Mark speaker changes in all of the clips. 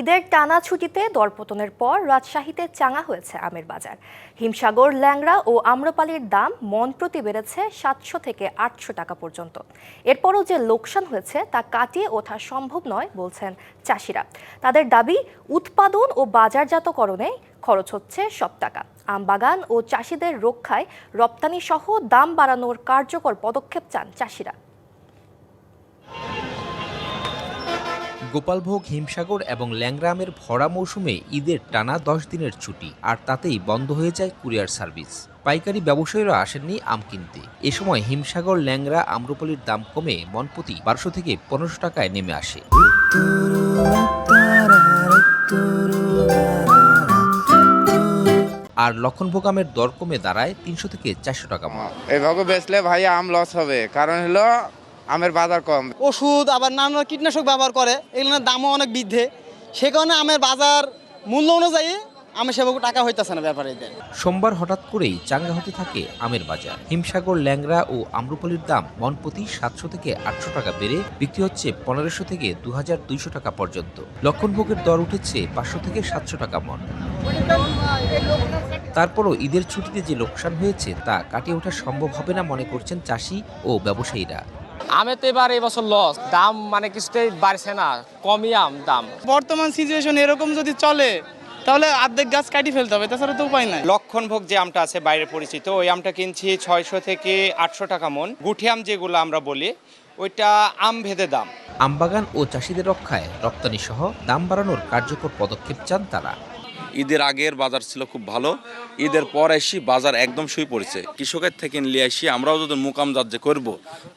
Speaker 1: ঈদের টানা ছুটিতে দরপতনের পর রাজশাহীতে চাঙা হয়েছে আমের বাজার। হিমসাগর, ল্যাংড়া ও আম্রপালির দাম মন প্রতি বেড়েছে সাতশো থেকে আটশো টাকা পর্যন্ত। এরপরও যে লোকসান হয়েছে তা কাটিয়ে ওঠা সম্ভব নয় বলছেন চাষিরা। তাদের দাবি, উৎপাদন ও বাজারজাতকরণে খরচ হচ্ছে সব টাকা। আমবাগান ও চাষিদের রক্ষায় রপ্তানি সহ দাম বাড়ানোর কার্যকর পদক্ষেপ চান চাষিরা।
Speaker 2: গোপালভোগ, হিমসাগর এবং ল্যাংরামের ভরা মৌসুমে ঈদের টানা দশ দিনের ছুটি, আর তাতেই বন্ধ হয়ে যায় কুরিয়ার সার্ভিস। পাইকারি ব্যবসায়ীরা আসেননি আম কিনতে। এ সময় হিমসাগর, ল্যাংরা, আম্রপলির দাম কমে মনপ্রতি বারোশো থেকে পনেরোশো টাকায় নেমে আসে। আর লক্ষণভোগ আমের দর কমে দাঁড়ায় তিনশো থেকে চারশো টাকা
Speaker 3: এইভাবে বেচলে ভাই আম লস হবে। কারণ হলো আমের বাজার কম।
Speaker 4: ওষুধ আবার নানা কীটনাশক ব্যবহার করে এগুলোর দামও অনেক বৃদ্ধি। সে কারণে আমের বাজার মূল্য অনুযায়ী আমি সেভাবে টাকা হইতেছে না ব্যাপারীদের।
Speaker 2: সোমবার হঠাৎ করেই চাঙ্গা হতে থাকে আমের বাজার। হিমসাগর ল্যাংরা ও আম্রপলির দাম মন প্রতি সাতশো থেকে আটশো টাকা বেড়ে বিক্রি হচ্ছে পনেরোশো থেকে দু হাজার দুইশো টাকা পর্যন্ত। লক্ষণভোগের দর উঠেছে পাঁচশো থেকে সাতশো টাকা মন। তারপরও ঈদের ছুটিতে যে লোকসান হয়েছে তা কাটিয়ে ওঠা সম্ভব হবে না মনে করছেন চাষি ও ব্যবসায়ীরা।
Speaker 5: আমের তো এবার এবছর লস দাম মানে কিছুতেই বাড়ছে না কমই আম দাম।
Speaker 4: বর্তমান সিচুয়েশন এরকম যদি চলে তাহলে অর্ধেক গাছ কাটি ফেলতে হবে তাছাড়া তো উপায় নাই।
Speaker 6: লক্ষণভোগ যে আমটা আছে বাইরে পরিচিত ওই আমটা কিনছি ছয়শো থেকে আটশো টাকা মন। গুঠি আম যেগুলো আমরা বলি ওইটা আম ভেদে দাম।
Speaker 2: আমবাগান ও চাষিদের রক্ষায় রপ্তানি সহ দাম বাড়ানোর কার্যকর পদক্ষেপ চান তারা।
Speaker 7: ঈদের আগের বাজার ছিল খুব ভালো। ঈদের পর এসি বাজার একদম শুয়ে পড়েছে। কৃষকের থেকে নিয়ে আসি আমরাও যদি মুকামজাত যে করব,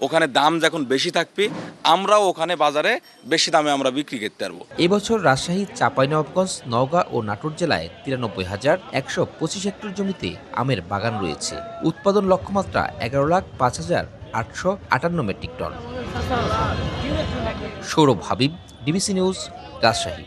Speaker 7: ওখানে দাম যখন বেশি থাকবে, আমরাও ওখানে বাজারে বেশি দামে আমরা বিক্রি করতে পারব।
Speaker 2: এবছর রাজশাহী, চাঁপাইনবাবগঞ্জ, নওগাঁ ও নাটোর জেলায় তিরানব্বই হাজার একশো পঁচিশ হেক্টর জমিতে আমের বাগান রয়েছে। উৎপাদন লক্ষ্যমাত্রা এগারো লাখ পাঁচ হাজার আটশো আটান্ন metric ton. Sourav Habib DBC news, Rajshahi.